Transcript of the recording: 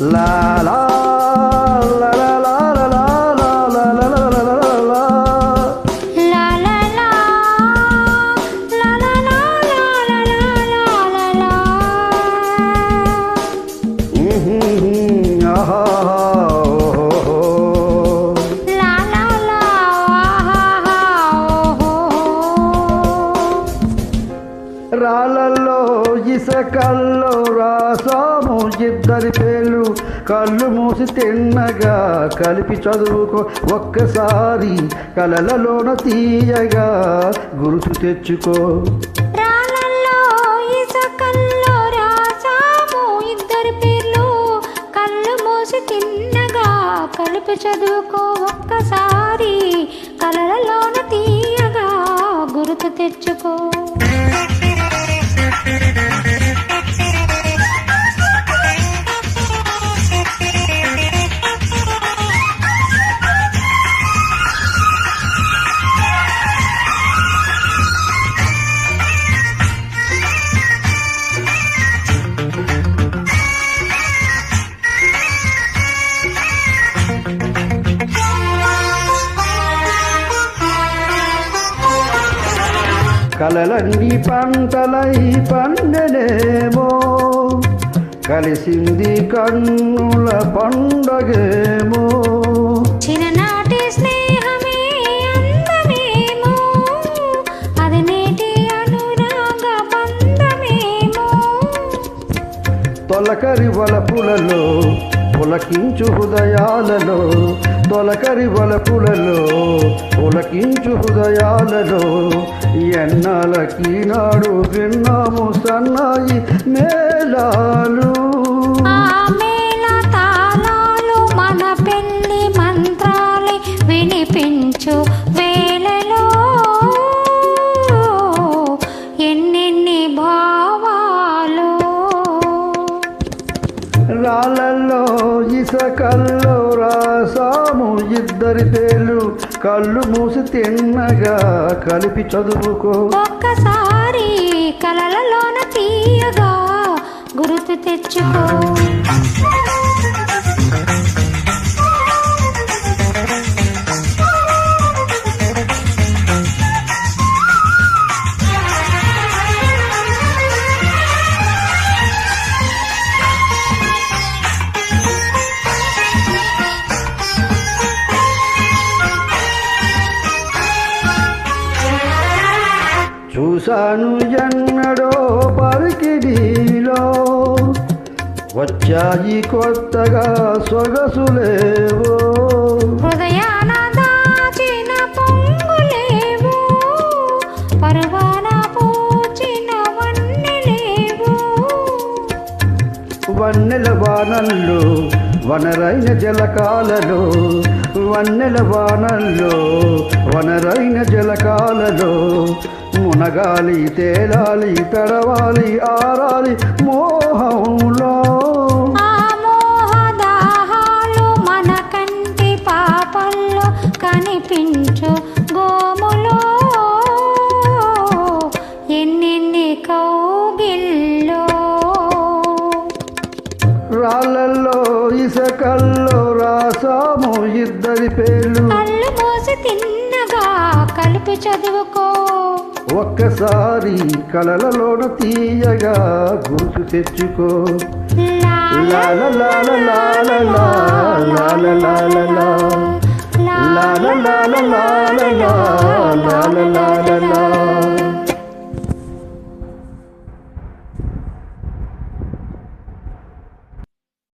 La la la la la la la la la la la la la la La la la La la la la la la la la la Mhm, aha, oh, oh, oh. La la la ah, ah, ah, oh, oh, oh. Ra ఇసకల్లో రాసాము ఇద్దరి పేర్లు. కళ్ళు మూసి తిన్నగా కలిపి చదువుకో. ఒక్కసారి కలలలోన తీయగా గుర్తు తెచ్చుకో. ఇద్దరి పేర్లు. కళ్ళు మూసి తిన్నగా కలిపి చదువుకో. ఒక్కసారి కలలలోన తీయగా గుర్తు తెచ్చుకో. Música కలలన్నీ పంటలై పండనేమో. కలిసింది కన్నుల పండగేమో. చిన్ననాటి స్నేహమే అందమేమో. అది నేటి అనురాగ బంధమేమో. తొలకరి వలపులలో పులకించు హృదయాలలో తొలకరి వలపులలో పులకించు హృదయాలలో ఎన్నాళ్ళకి నాడు విన్నాము సన్నాయి మేళాలు. వినిపించు రాళ్ళల్లో ఇసకల్లో రాసాము ఇద్దరి పేర్లు. కళ్ళు మూసి తిన్నగా కలిపి చదువుకో. ఒక్కసారి కలలలోన తీయగా గుర్తు తెచ్చుకో. చూశాను ఎన్నడో పరికిడీలో. వచ్చాయి కొత్తగా సొగసులేవో వన్నెల వానల్లో వనరైన జలకాలలో వన్నెల వానల్లో వనరైన జలకాలలో మునగాలి తేలాలి తడవాలి ఆరాలి మోహంలో. కనిపించు గోములో. ఎన్నెన్ని కౌగిల్లో. రాళ్ళల్లో ఇసకల్లో రాసాము ఇద్దరి పేర్లు. కలిపి చదువుకో ఒక్కసారి కలలలోన తీయగా గుర్తు తెచ్చుకో లా లా లా లా లా లా లా లా లా